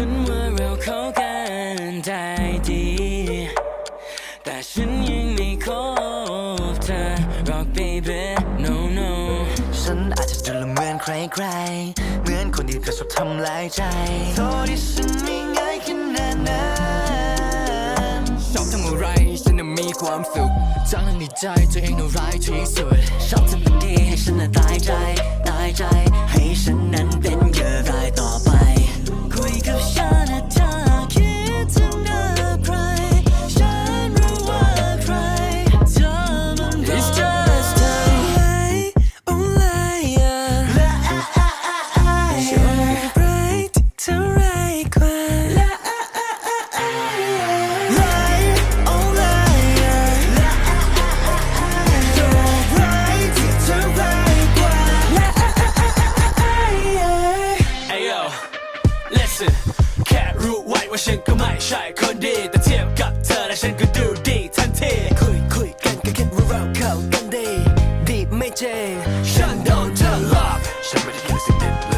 ฉันว่าเราเข้ากันได้ดี แต่ฉันยังไม่คบเธอหรอก baby no no ฉันอาจจะดูละเหมือนใครๆ เหมือนคนที่เธอชอบทำลายใจโทษที่ฉันไม่ง่ายขนาดนั้นชอบทำอะไรฉันน่ะมีความสุขทั้งในใจตัวเองน่ะร้ายที่สุดชอบทำแบบนี้ให้ฉันน่ะตาย ว่าฉันก็ไม่ใช่คนดี แต่เทียบกับเธอแล้วฉันก็ดูดีทันทีคุยคุยกันก็คิดว่าเราเข้ากันดี ดีไม่จริงฉันโดนเธอหลอกฉันไม่ได้คิดสิ่งเด็ดเลย